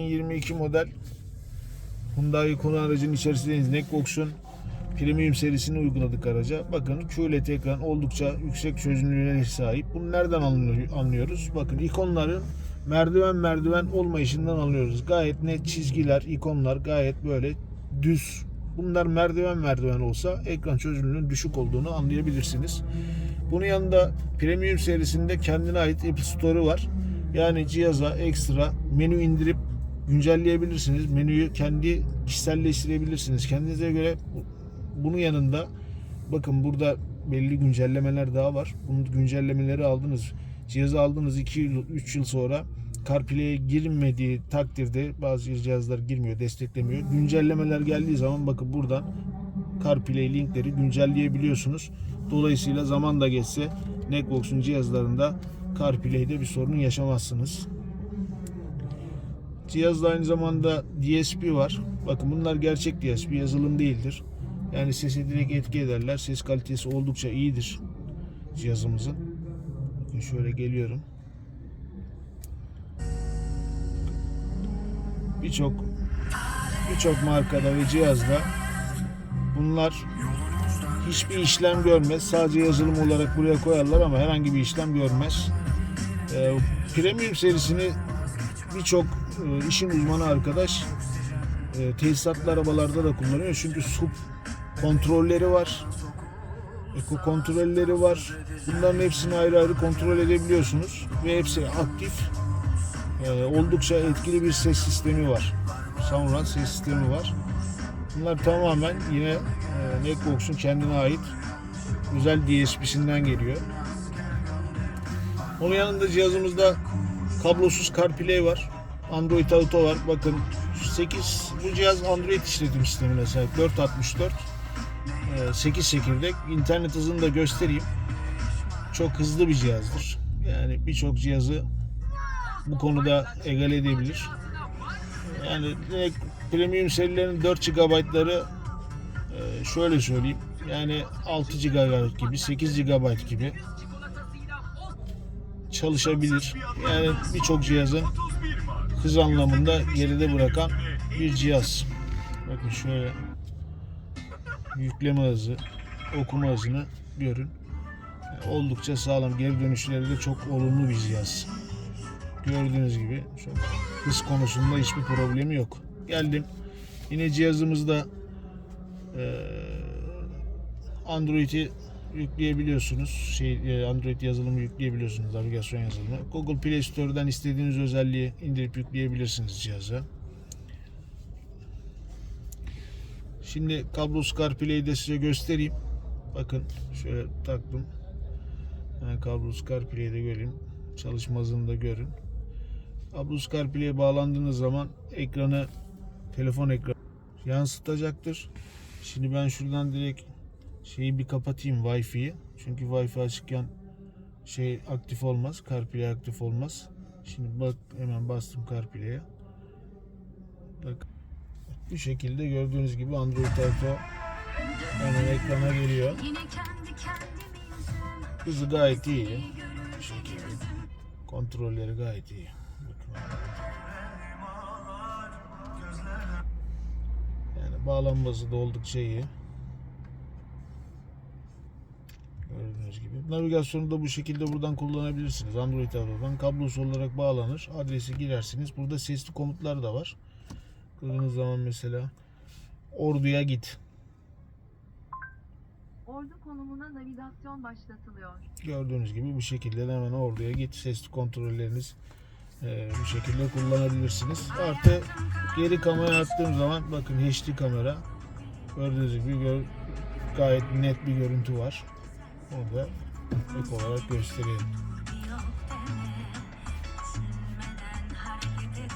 2022 model Hyundai Kona aracının içerisindeyiz. Neckbox'un Premium serisini uyguladık araca. Bakın QLED ekran oldukça yüksek çözünürlüğe sahip. Bunu nereden anlıyor- anlıyoruz? Bakın ikonların merdiven merdiven olmayışından anlıyoruz. Gayet net çizgiler, ikonlar gayet böyle düz. Bunlar merdiven merdiven olsa ekran çözünürlüğünün düşük olduğunu anlayabilirsiniz. Bunun yanında Premium serisinde kendine ait Apple Store'u var. Yani cihaza ekstra menü indirip güncelleyebilirsiniz. Menüyü kendi kişiselleştirebilirsiniz. Kendinize göre bu- bunun yanında bakın burada belli güncellemeler daha var. Bunun güncellemeleri aldınız. Cihazı aldınız 2 yıl 3 yıl sonra CarPlay'e girmediği takdirde bazı cihazlar girmiyor, desteklemiyor. Güncellemeler geldiği zaman bakın buradan CarPlay linkleri güncelleyebiliyorsunuz. Dolayısıyla zaman da geçse Netbox'un cihazlarında CarPlay'de bir sorun yaşamazsınız. Cihazda aynı zamanda DSP var. Bakın bunlar gerçek DSP yazılım değildir. Yani sese direkt etki ederler. Ses kalitesi oldukça iyidir cihazımızın. Bakın şöyle geliyorum. Birçok birçok markada ve cihazda bunlar hiçbir işlem görmez. Sadece yazılım olarak buraya koyarlar ama herhangi bir işlem görmez. Ee, Premium serisini birçok e, işin uzmanı arkadaş e, tesisatlı arabalarda da kullanıyor. Çünkü sub kontrolleri var. Eko kontrolleri var. Bunların hepsini ayrı ayrı kontrol edebiliyorsunuz. Ve hepsi aktif. E, oldukça etkili bir ses sistemi var. Soundran ses sistemi var. Bunlar tamamen yine e, Netbox'un kendine ait özel DSP'sinden geliyor. Onun yanında cihazımızda kablosuz CarPlay var. Android Auto var. Bakın 8 bu cihaz Android işletim sistemine sahip. 464 e, 8 çekirdek. İnternet hızını da göstereyim. Çok hızlı bir cihazdır. Yani birçok cihazı bu konuda egale edebilir. Yani premium serilerin 4 GB'ları e, şöyle söyleyeyim. Yani 6 GB gibi, 8 GB gibi çalışabilir. Yani birçok cihazın hız anlamında geride bırakan bir cihaz. Bakın şöyle yükleme hızı, okuma hızını görün. Oldukça sağlam. Geri dönüşleri de çok olumlu bir cihaz. Gördüğünüz gibi çok hız konusunda hiçbir problemi yok. Geldim. Yine cihazımızda Android'i yükleyebiliyorsunuz. Şey e, Android yazılımı yükleyebiliyorsunuz. Navigasyon yazılımı. Google Play Store'dan istediğiniz özelliği indirip yükleyebilirsiniz cihaza. Şimdi kablosuz CarPlay'i de size göstereyim. Bakın şöyle taktım. Yani kablosuz CarPlay'i de göreyim. Çalışma hızını da görün. Kablosuz CarPlay'e bağlandığınız zaman ekranı telefon ekranı yansıtacaktır. Şimdi ben şuradan direkt şeyi bir kapatayım Wi-Fi'yi. Çünkü Wi-Fi açıkken şey aktif olmaz. CarPlay aktif olmaz. Şimdi bak hemen bastım CarPlay'e. Bak bu şekilde gördüğünüz gibi Android Auto hemen ekrana geliyor. Hızı gayet iyi. Bu şekilde. Kontrolleri gayet iyi. Yani bağlanması da oldukça iyi. Gördüğünüz gibi. Navigasyonu da bu şekilde buradan kullanabilirsiniz. Android Auto'dan kablosuz olarak bağlanır. Adresi girersiniz. Burada sesli komutlar da var. Gördüğünüz zaman mesela Ordu'ya git. Ordu konumuna navigasyon başlatılıyor. Gördüğünüz gibi bu şekilde de hemen orduya git sesli kontrolleriniz e, bu şekilde kullanabilirsiniz. Artı geri kamera attığım zaman bakın HD kamera gördüğünüz gibi gör- gayet net bir görüntü var. Onu da ek olarak göstereyim.